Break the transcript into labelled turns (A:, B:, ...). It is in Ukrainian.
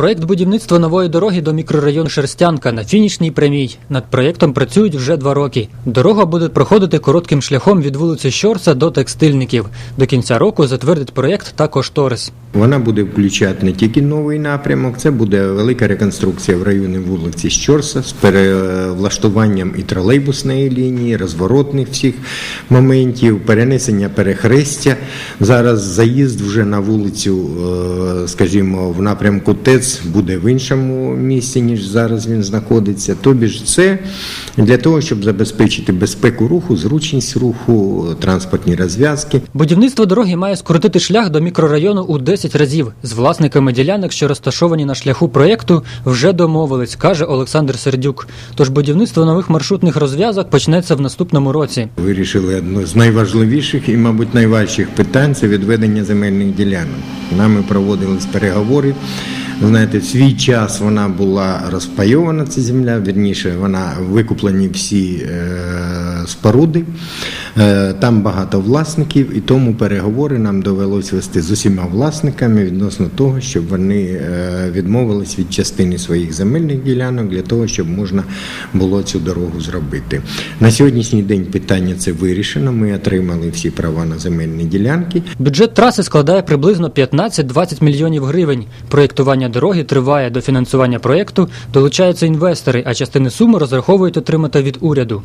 A: Проект будівництва нової дороги до мікрорайону Шерстянка на фінішній прямій. Над проектом працюють вже два роки. Дорога буде проходити коротким шляхом від вулиці Щорса до текстильників. До кінця року затвердить проект та кошторис.
B: Вона буде включати не тільки новий напрямок, це буде велика реконструкція в районі вулиці Щорса з перевлаштуванням і тролейбусної лінії, розворотних всіх моментів, перенесення перехрестя. Зараз заїзд вже на вулицю, е, скажімо, в напрямку ТЕЦ буде в іншому місці, ніж зараз він знаходиться. Тобі ж це для того, щоб забезпечити безпеку руху, зручність руху, транспортні розв'язки.
A: Будівництво дороги має скоротити шлях до мікрорайону у 10 разів. З власниками ділянок, що розташовані на шляху проєкту, вже домовились, каже Олександр Сердюк. Тож будівництво нових маршрутних розв'язок почнеться в наступному році.
B: Вирішили одне з найважливіших і, мабуть, найважчих питань це відведення земельних ділянок. Нами проводились переговори. Знаєте, в свій час вона була розпайована, ця земля, вірніше, вона викуплені всі е, споруди. Е, там багато власників, і тому переговори нам довелось вести з усіма власниками відносно того, щоб вони е, відмовились від частини своїх земельних ділянок для того, щоб можна було цю дорогу зробити. На сьогоднішній день питання це вирішено. Ми отримали всі права на земельні ділянки.
A: Бюджет траси складає приблизно 15-20 мільйонів гривень. Проєктування дороги триває до фінансування проєкту, долучаються інвестори, а частини суми розраховують отримати від уряду.